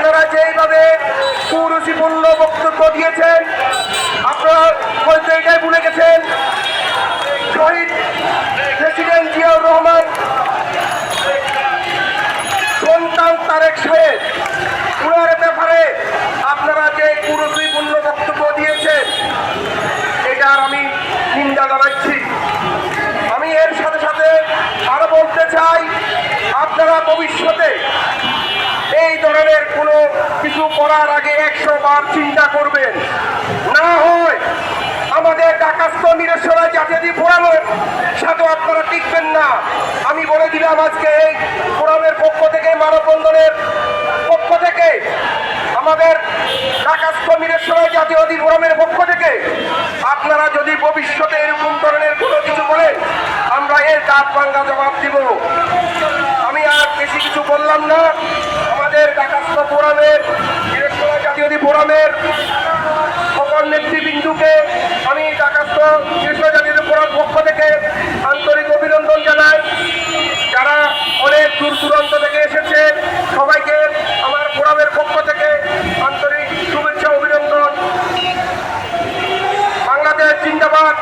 আপনারা যেইভাবে কুরুচিপূর্ণ বক্তব্য দিয়েছেন, আপনারা হয়তো এটাই ভুলে গেছেন, শহীদ প্রেসিডেন্ট জিয়াউর রহমান, সন্তান তারেক সাহেব, উনার ব্যাপারে আপনারা যে কুরুচিপূর্ণ বক্তব্য দিয়েছেন এটার আমি নিন্দা জানাচ্ছি আমি এর সাথে সাথে আরও বলতে চাই আপনারা ভবিষ্যতে ধরনের কোনো কিছু করার আগে একশো বার চিন্তা করবেন। না হয় আমাদের ডাকাস্ত নিরসরা জাতীয় ফোরামের সাথে আপনারা টিকবেন না। আমি বলে দিলাম আজকে এই ফোরামের পক্ষ থেকে, মানববন্ধনের পক্ষ থেকে, আমাদের ডাকাস্ত নিরসরা জাতীয় ফোরামের পক্ষ থেকে, আপনারা যদি ভবিষ্যতে এরকম ধরনের কোনো কিছু বলেন আমরা এর দাঁত ভাঙ্গা জবাব দিব। আমি আর বেশি কিছু বললাম না আমাদের ঢাকাস্থ ফোরামের বৃহস্পতি ফোরামের সকল নেতৃবৃন্দুকে আমি ঢাকাস্থ বৃহস্পতি জাতির পক্ষ থেকে আন্তরিক অভিনন্দন জানাই। যারা অনেক দূর দূরান্ত থেকে এসেছে, সবাইকে আমার ফোরামের পক্ষ থেকে আন্তরিক শুভেচ্ছা, অভিনন্দন। বাংলাদেশ জিন্দাবাদ।